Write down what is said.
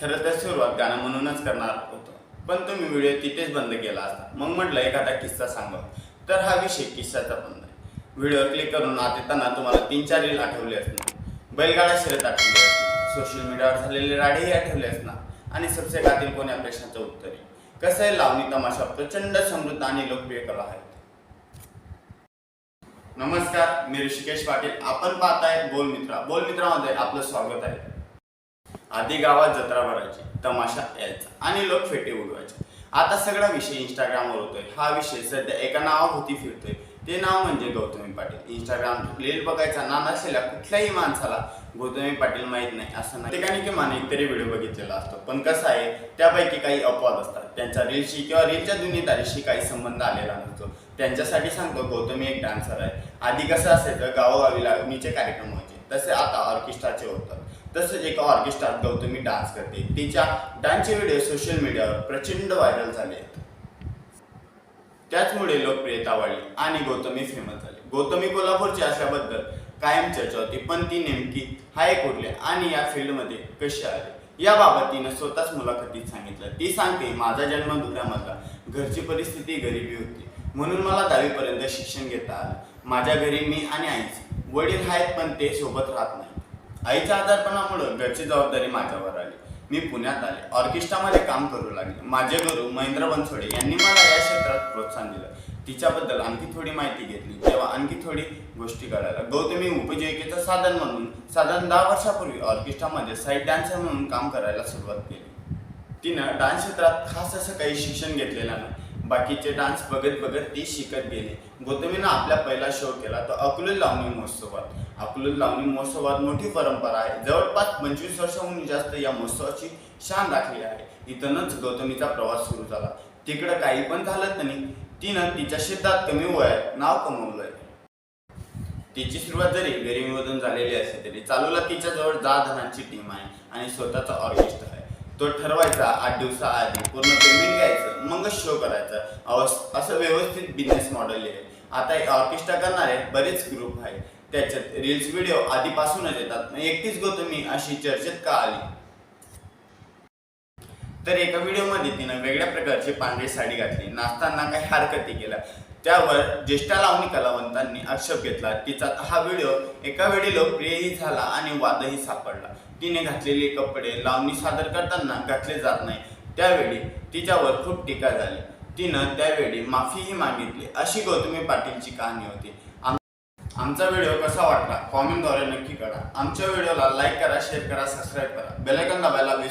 खरं तर सुरुवात गाणं म्हणूनच करणार होतो. पण तुम्ही व्हिडिओ तिथेच बंद केला असता. मग म्हटलं एखादा किस्सा सांगा तर हा विषय किस्साचा पण नाही. व्हिडिओ क्लिक करून आत येताना तुम्हाला तीन चार रील आठवले असणार. बैलगाडा शर्यत आठवली असणार. सोशल मीडियावर झालेले राडेही आठवले असणार. आणि सबसे गातील कोण्या प्रश्नाचं आहे. कसं आहे लावणी तमाशा प्रचंड समृद्ध आणि लोकप्रिय कला आहे. नमस्कार मी ऋषिकेश पाटील. आपण पाहताय बोल मित्रा बोल मित्रामध्ये आपलं स्वागत आहे. आधी गावात जत्रा भरायची तमाशा यायचा आणि लोक फेटे उडवायचे. आता सगळा विषय इंस्टाग्रामवर होतोय. हा विषय सध्या एका नावाभोवती फिरतोय. ते नाव म्हणजे गौतमी पाटील. इंस्टाग्राम रील बघायचा ना नसलेल्या कुठल्याही माणसाला गौतमी पाटील माहीत नाही असं नाही. ठिकाणी किमान एकतरी व्हिडिओ बघितलेला असतो. पण कसं आहे त्यापैकी काही अपवाद असतात. त्यांच्या रीलशी किंवा रीलच्या दुनियादारीशी काही संबंध आलेला नसतो. त्यांच्यासाठी सांगतो गौतमी एक डान्सर आहे. आधी कसं असायचं गावोगावी लावणीचे कार्यक्रम व्हायचे. तसे आता ऑर्केस्ट्राचे होतात. तसेच एका ऑर्केस्ट्रात गौतमी डान्स करते. तिच्या डान्सचे व्हिडिओ सोशल मीडियावर प्रचंड व्हायरल झाले. त्याचमुळे लोकप्रियता वाढली आणि गौतमी फेमस झाली. गौतमी कोल्हापूरची असल्याबद्दल कायम चर्चा होती पण ती नेमकी हाय कुठले आणि या फील्डमध्ये कशी आली? याबाबत तिनं स्वतःच मुलाखतीत सांगितलं. ती सांगते माझा जन्म धुळ्यामधला घरची परिस्थिती गरिबी होती. म्हणून मला दहावीपर्यंत शिक्षण घेता आलं. माझ्या घरी मी आणि आईची वडील आहेत पण ते सोबत राहत नाही आईच्या आजारपणामुळं घरची जबाबदारी माझ्यावर आली. मी पुण्यात आले. ऑर्केस्ट्रामध्ये काम करू लागले. माझे गुरु महेंद्र बनसोडे यांनी मला या क्षेत्रात प्रोत्साहन दिलं. तिच्याबद्दल आणखी थोडी माहिती घेतली. तेव्हा आणखी थोडी गोष्टी कळायला गौतमी उपजीविकेचं साधन म्हणून साधारण दहा वर्षापूर्वी ऑर्केस्ट्रामध्ये साईड डान्सर म्हणून काम करायला सुरुवात केली. तिनं डान्स क्षेत्रात खास असं काही शिक्षण घेतलेलं नाही. बाकीचे डान्स बघत बघत ती शिकत गेली. गौतमीनं आपला पहिला शो केला तो अकलूल लावणी महोत्सवात. अकलूल लावणी महोत्सवात मोठी परंपरा आहे. जवळपास पंचवीस वर्षाहून जास्त या महोत्सवाची शान राखली आहे. इथूनच गौतमीचा प्रवास सुरू झाला. तिकडं काही पण झालं नाही तिनं तिच्या शेतात कमी वयात नाव कमवलंय. तिची सुरुवात जरी गरिबीमधून झालेली असली तरी चालूला तिच्याजवळ जा धनांची टीम आहे आणि स्वतःचा ऑर्केस्ट्रा आहे. तो ठरवायचा आठ दिवसाआधी. पूर्ण पेमेंट घ्यायचं मगच शो करायचा. अवस- असं व्यवस्थित बिझनेस मॉडेल आहे. आता ऑर्केस्ट्रा करणारे बरेच ग्रुप आहेत. त्याच्यात रील्स व्हिडिओ आधीपासूनच येतात. एकटीच गो तुम्ही अशी चर्चेत का आली? तर एका व्हिडिओमध्ये तिनं वेगळ्या प्रकारची पांढरी साडी घातली. नाचताना काही हरकती केल्या. त्यावर ज्येष्ठा लावणी कलावंतांनी आक्षेप घेतला. तिचा हा व्हिडिओ एका वेळी लोकप्रियही झाला आणि वादही सापडला. तिने घातलेले कपडे लावणी सादर करताना घातले जात नाही. त्यावेळी तिच्यावर खूप टीका झाली. तिनं त्यावेळी माफीही मागितली. अशी गौतमी पाटीलची कहाणी होती. आम- आमचा व्हिडिओ कसा वाटला? कॉमेंटद्वारे नक्की करा आमच्या व्हिडिओला लाईक करा शेअर करा सबस्क्राईब करा. बेलायकन दाबायला विसरू